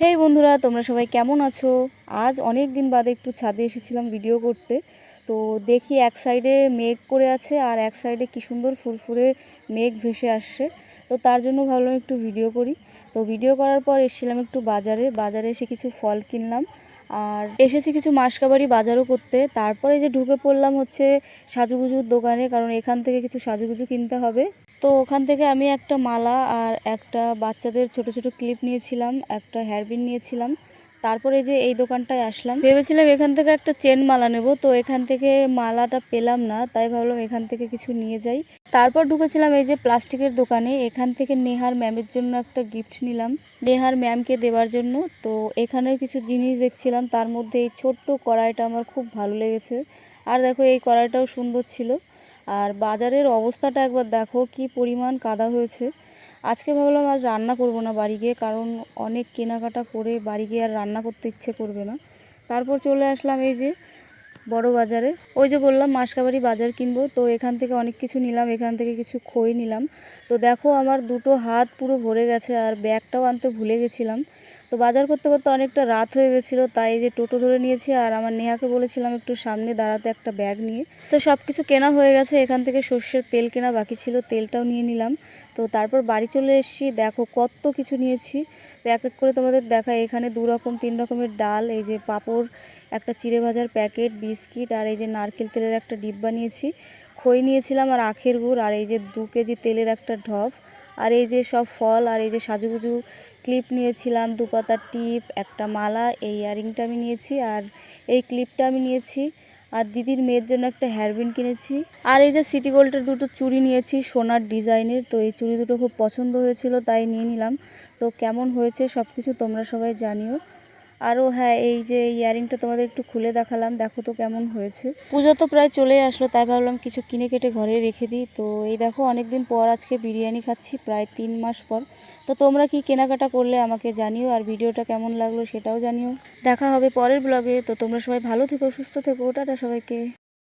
হেই বন্ধুরা, তোমরা সবাই কেমন আছো? আজ অনেক দিন বাদে একটু ছাদে এসেছিলাম ভিডিও করতে। তো দেখি এক সাইডে মেঘ করে আছে আর এক সাইডে কি সুন্দর ফুরফুরে মেঘ ভেসে আসছে। তো তার জন্য ভাবলাম একটু ভিডিও করি। তো ভিডিও করার পর এসেছিলাম একটু বাজারে। বাজারে এসে কিছু ফল কিনলাম। আর এসেছি কিছু মাসকাবাড়ি বাজারও করতে। তারপরে যে ঢুকে পড়লাম হচ্ছে সাজুগুজুর দোকানে, কারণ এখান থেকে কিছু সাজুগুজু কিনতে হবে। তো ওখান থেকে আমি একটা মালা আর একটা বাচ্চাদের ছোট ছোট ক্লিপ নিয়েছিলাম, একটা হেয়ারবিন নিয়েছিলাম। তারপরে যে এই দোকানটায় আসলাম। ভেবেছিলাম এখান থেকে একটা চেন মালা নেব, তো এখান থেকে মালাটা পেলাম না, তাই ভাবলাম এখান থেকে কিছু নিয়ে যাই। তারপর ঢুকেছিলাম এই যে প্লাস্টিকের দোকানে, এখান থেকে নেহার ম্যামের জন্য একটা গিফট নিলাম। নেহার ম্যামকে দেওয়ার জন্য, তো এখানে কিছু জিনিস দেখছিলাম, তার মধ্যে এই ছোট্ট কড়াইটা আমার খুব ভালো লেগেছে। আর দেখো এই কড়াইটাও সুন্দর ছিল। আর বাজারের অবস্থাটা একবার দেখো, কি পরিমাণ কাদা হয়েছে। আজকে ভাবলাম আর রান্না করব না বাড়ি গিয়ে, কারণ অনেক কেনাকাটা করে বাড়ি গিয়ে আর রান্না করতে ইচ্ছে করবে না। তারপর চলে আসলাম এই যে বড় বাজারে। ওই যে বললাম, মাসকাবাড়ি বাজার কিনবো, তো এখান থেকে অনেক কিছু নিলাম, এখান থেকে কিছু খই নিলাম। তো দেখো, আমার দুটো হাত পুরো ভরে গেছে, আর ব্যাগটাও আনতে ভুলে গেছিলাম। তো বাজার করতে করতে অনেকটা রাত হয়ে গেছিল, তাই যে টোটো ধরে নিয়েছি আর আমার নেহাকে বলেছিলাম একটু সামনে দাঁড়াতে একটা ব্যাগ নিয়ে। তো সব কিছু কেনা হয়ে গেছে, এখান থেকে সর্ষের তেল কেনা বাকি ছিল, তেলটাও নিয়ে নিলাম। তো তারপর বাড়ি চলে এসেছি, দেখো কত কিছু নিয়েছি। তো এক এক করে তোমাদের দেখা এখানে দু রকম, তিন রকমের ডাল, এই যে পাঁপড়, একটা চিড়ে ভাজার প্যাকেট, বিস্কিট আর এই যে নারকেল তেলের একটা ডিব্বা নিয়েছি। খই নিয়েছিলাম আর আখের গুড় আর এই যে দু কেজি তেলের একটা ঢপ। আর এই যে সব ফল আর এই যে সাজুগুজু ক্লিপ নিয়েছিলাম দু পাতার টিপ, একটা মালা, এই ইয়ারিংটা আমি নিয়েছি আর এই ক্লিপটা আমি নিয়েছি। আর দিদির মেয়ের জন্য একটা হেয়ারবিন কিনেছি। আর এই যে সিটি গোল্ডের দুটো চুড়ি নিয়েছি, সোনার ডিজাইনের। তো এই চুড়ি দুটো খুব পছন্দ হয়েছিল, তাই নিয়ে নিলাম। তো কেমন হয়েছে সব কিছু তোমরা সবাই জানিও। আরও হ্যাঁ এই যে ইয়ারিংটা তোমাদের একটু খুলে দেখালাম, দেখো তো কেমন হয়েছে। পুজো তো প্রায় চলে আসলো, তাই ভাবলাম কিছু কিনে কেটে ঘরে রেখে দিই। তো এই দেখো, অনেকদিন পর আজকে বিরিয়ানি খাচ্ছি, প্রায় তিন মাস পর। তো তোমরা কি কেনাকাটা করলে আমাকে জানিও, আর ভিডিওটা কেমন লাগল সেটাও জানিও। দেখা হবে পরের ব্লগে তো তোমরা সবাই ভালো থেকো, সুস্থ থেকো, টাটা সবাইকে।